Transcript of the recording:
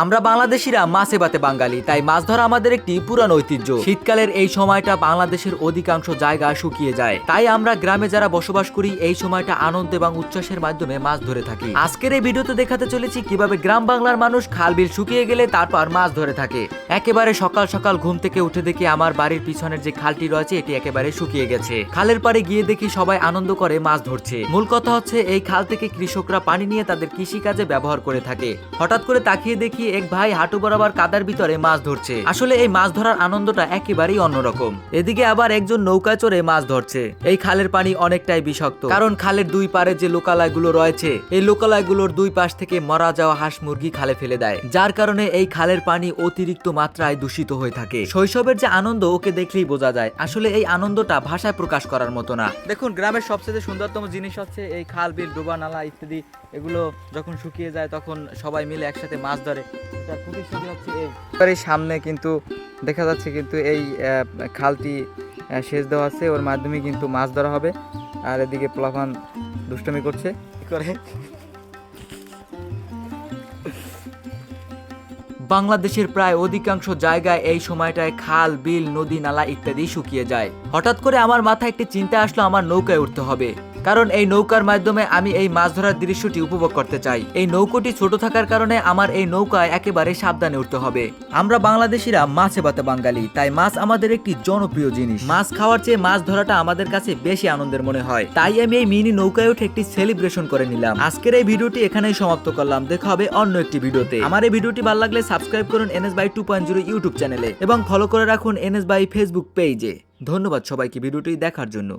আমরা বাংলাদেশিরা মাছে বাতে বাঙালি, তাই মাছ ধরা আমাদের একটি পুরানো ঐতিহ্য। শীতকালের এই সময়টা বাংলাদেশের অধিকাংশ জায়গা শুকিয়ে যায়। তাই আমরা গ্রামে যারা বসবাস করি, এই সময়টা আনন্দ এবং উচ্ছ্বাসের মাধ্যমে মাছ ধরে থাকি। আজকের এই ভিডিওতে দেখাতে চলেছি কীভাবে গ্রাম বাংলার মানুষ খাল বিল শুকিয়ে গেলে তারপর মাছ ধরে থাকে। একেবারে সকাল সকাল ঘুম থেকে উঠে দেখি আমার বাড়ির পিছনের যে খালটি রয়েছে, এটি একেবারে শুকিয়ে গেছে। খালের পাড়ে গিয়ে দেখি সবাই আনন্দ করে মাছ ধরছে। মূল কথা হচ্ছে, এই খাল থেকে কৃষকরা পানি নিয়ে তাদের কৃষি কাজে ব্যবহার করে থাকে। হঠাৎ করে তাকিয়ে দেখি এক ভাই হাঁটু বরাবর কাদার ভিতরে মাছ ধরছে। আসলে এই মাছ ধরার আনন্দটা একেবারেই অন্যরকম। এদিকে আবার একজন নৌকা চড়ে মাছ ধরছে। এই খালের পানি অনেকটাই বিষাক্ত। কারণ খালের দুই পারে যে লোকালয়গুলো রয়েছে, এই লোকালয়গুলোর দুই পাশ থেকে মরা যাওয়া হাঁস মুরগি খালে ফেলে দেয়। যার কারণে এই খালের পানি অতিরিক্ত মাত্রায় দূষিত হয়ে থাকে। শৈশবের যে আনন্দ, ওকে দেখলেই বোঝা যায়। আসলে এই আনন্দটা ভাষায় প্রকাশ করার মতো না। দেখুন, গ্রামের সবচেয়ে সুন্দরতম জিনিস হচ্ছে এই খাল, বিল, ডোবা, নালা ইত্যাদি, এগুলো যখন শুকিয়ে যায়, তখন সবাই মিলে একসাথে মাছ ধরে। এবারে সামনে কিন্তু দেখা যাচ্ছে কিন্তু এই খালটি সেচ দেওয়া আছে ওর মাধ্যমে কিন্তু মাছ ধরা হবে। আর এদিকে পোলাপান দুষ্টমি করছে। করে? বাংলাদেশের প্রায় অধিকাংশ জায়গায় এই সময়টায় খাল বিল নদী নালা ইত্যাদি শুকিয়ে যায়। হঠাৎ করে আমার মাথায় একটি চিন্তা আসলো আমার নৌকায় উঠতে হবে। কারণ এই নৌকার মাধ্যমে আমি এই মাছ ধরার দৃশ্যটি উপভোগ করতে চাই। এই নৌকোটি ছোট থাকার কারণে আমার এই নৌকায় একেবারে সাবধানে উঠতে হবে। আমরা বাংলাদেশিরা মাছে ভাতে বাঙালি, তাই মাছ আমাদের একটি জনপ্রিয় জিনিস। মাছ খাওয়ার চেয়ে মাছ ধরাটা আমাদের কাছে বেশি আনন্দের মনে হয়। তাই আমি এই মিনি নৌকায় উঠে একটি সেলিব্রেশন করে নিলাম। আজকের এই ভিডিওটি এখানেই সমাপ্ত করলাম। দেখা হবে অন্য একটি ভিডিওতে। আমার এই ভিডিওটি ভালো লাগলে সাবস্ক্রাইব করুন NS by two point zero YouTube চ্যানেলে এবং ফলো করে রাখুন এনএস বাই ফেসবুক পেজে ধন্যবাদ সবাইকে ভিডিওটি দেখার জন্য।